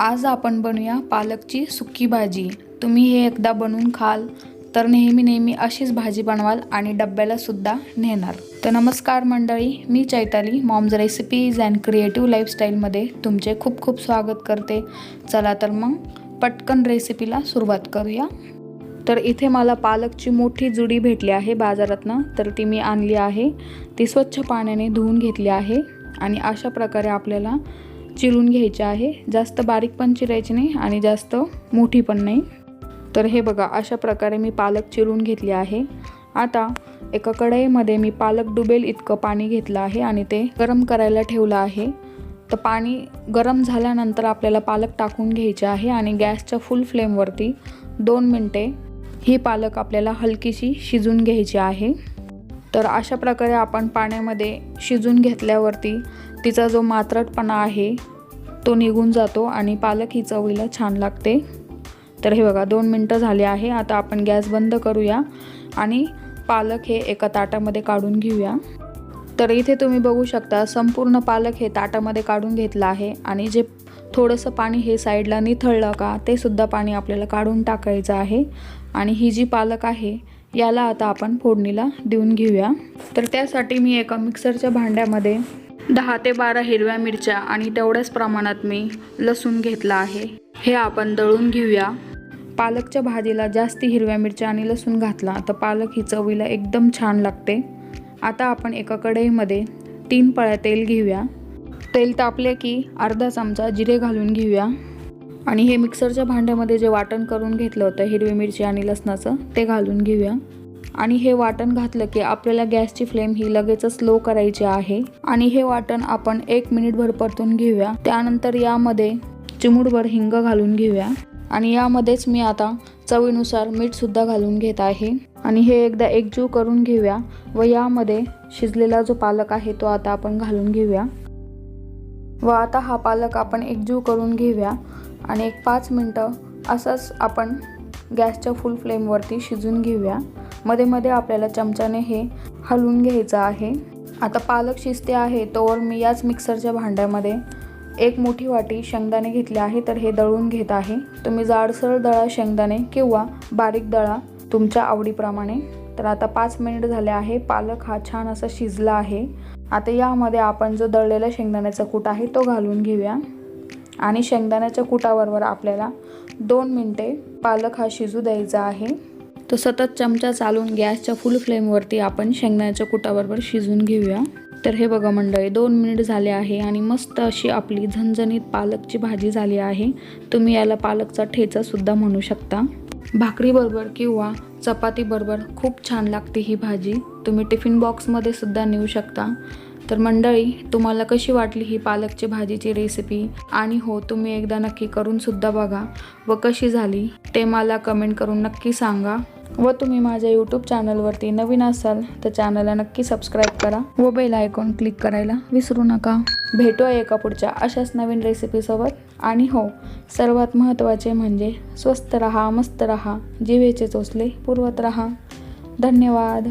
आज आपण बनवूया पालकची सुकी भाजी. तुम्ही हे एकदा बनवून खाल तर नेहमी नेहमी अशीच भाजी बनवाल आणि डब्याला सुद्धा नेणार. तर नमस्कार मंडळी मी Chaitali moms recipes and creative लाईफस्टाईलमध्ये तुमचे खूप खूप स्वागत करते. चला तर मग पटकन रेसिपीला सुरुवात करूया. तर इथे मला पालकची मोठी जुडी भेटली आहे बाजारातनं तर ती मी आणली आहे. ती स्वच्छ पाण्याने धुवून घेतली आहे आणि अशा प्रकारे आपल्याला चिरून घ्यायची आहे. जास्त बारीक पण चिरायची नाही आणि जास्त मोठी पण नाही. तर हे बघा अशा प्रकारे मी पालक चिरून घेतली आहे. आता एका कढईमध्ये मी पालक डुबेल इतकं पाणी घेतलं आहे आणि ते गरम करायला ठेवलं आहे. तर पाणी गरम झाल्यानंतर आपल्याला पालक टाकून घ्यायचे आहे आणि गॅसच्या फुल फ्लेमवरती दोन मिनटे ही पालक आपल्याला हलकीशी शिजून घ्यायची आहे. तर अशा प्रकारे आपण पाण्यामध्ये शिजून घेतल्यावरती तिचा जो मात्रटपणा आहे तो निघून जातो आणि पालक ही चवीला छान लागते. तर हे बघा दोन मिनटं झाले आहे. आता आपण गॅस बंद करूया आणि पालक हे एका ताटामध्ये काढून घेऊया. तर इथे तुम्ही बघू शकता संपूर्ण पालक हे ताटामध्ये काढून घेतलं आहे आणि जे थोडंसं पाणी हे साईडला निथळलं का ते सुद्धा पाणी आपल्याला काढून टाकायचं आहे. आणि ही जी पालक आहे याला आता आपण फोडणीला देऊन घेऊया. तर त्यासाठी मी एका मिक्सरच्या भांड्यामध्ये दहा ते बारा हिरव्या मिरच्या आणि तेवढ्याच प्रमाणात मी लसूण घेतला आहे. हे आपण दळून घेऊया. पालकच्या भाजीला जास्ती हिरव्या मिरच्या आणि लसूण घातला तर पालक ही चवीला एकदम छान लागते. आता आपण एका कढईमध्ये तीन पळ्या तेल घेऊया. तेल तापले की अर्धा चमचा जिरे घालून घेऊया. आणि हे मिक्सरच्या भांड्यामध्ये जे वाटण करून घेतलं होतं हिरवी मिरची आणि लसणाचं ते घालून घेऊया. आणि हे वाटण घातलं की आपल्याला गॅसची फ्लेम ही लगेचच स्लो करायची आहे. आणि हे वाटण आपण एक मिनिटभर परतून घेऊया. त्यानंतर यामध्ये चिमूटभर हिंग घालून घेऊया. आणि यामध्येच मी आता चवीनुसार मीठसुद्धा घालून घेत आहे. आणि हे एकदा एकजीव करून घेऊया व यामध्ये शिजलेला जो पालक आहे तो आता आपण घालून घेऊया. व आता हा पालक आपण एकजीव करून घेऊया. आणि एक पाच मिनटं असंच आपण गॅसच्या फुल फ्लेमवरती शिजून घेऊया. मध्ये मध्ये आपल्याला चमच्याने हे हलवून घ्यायचं आहे. आता पालक शिजते आहे तोवर मी याच मिक्सरच्या भांड्यामध्ये एक मोठी वाटी शेंगदाणे घेतले आहे तर हे दळून घेत आहे. तुम्ही जाडसर दळा शेंगदाणे किंवा बारीक दळा तुमच्या आवडीप्रमाणे. तर आता पाच मिनिट झाले आहे पालक हा छान असा शिजला आहे. आता यामध्ये आपण जो दळलेला शेंगदाण्याचा कूट आहे तो घालून घेऊया. आणि शेंगदाण्याच्या कुटावरवर आपल्याला दोन मिनटे पालक हा शिजू द्यायचा आहे. तर सतत चमचा चालून गॅसच्या फुल फ्लेमवरती आपण शेंगदाण्याच्या कुटाबरोबर शिजून घेऊया. तर हे बघा मंडळी दोन मिनिट झाले आहे आणि मस्त अशी आपली झणझणीत पालकची भाजी झाली आहे. तुम्ही याला पालकचा ठेचासुद्धा म्हणू शकता. भाकरीबरोबर किंवा चपातीबरोबर खूप छान लागते ही भाजी. तुम्ही टिफिन बॉक्समध्ये सुद्धा नेऊ शकता. तर मंडळी तुम्हाला कशी वाटली ही पालकची भाजीची रेसिपी आणि हो तुम्ही एकदा नक्की करून सुद्धा बघा. व कशी झाली ते मला कमेंट करून नक्की सांगा. व तुम्ही माझ्या यूट्यूब चॅनलवरती नवीन असाल तर चॅनलला नक्की सबस्क्राईब करा. व बेल आयकॉन क्लिक करायला विसरू नका. भेटूया एका पुढच्या अशाच नवीन रेसिपीसोबत आणि हो सर्वात महत्त्वाचे म्हणजे स्वस्त रहा मस्त रहा. जिवेचे चोचले पुरवत रहा. धन्यवाद.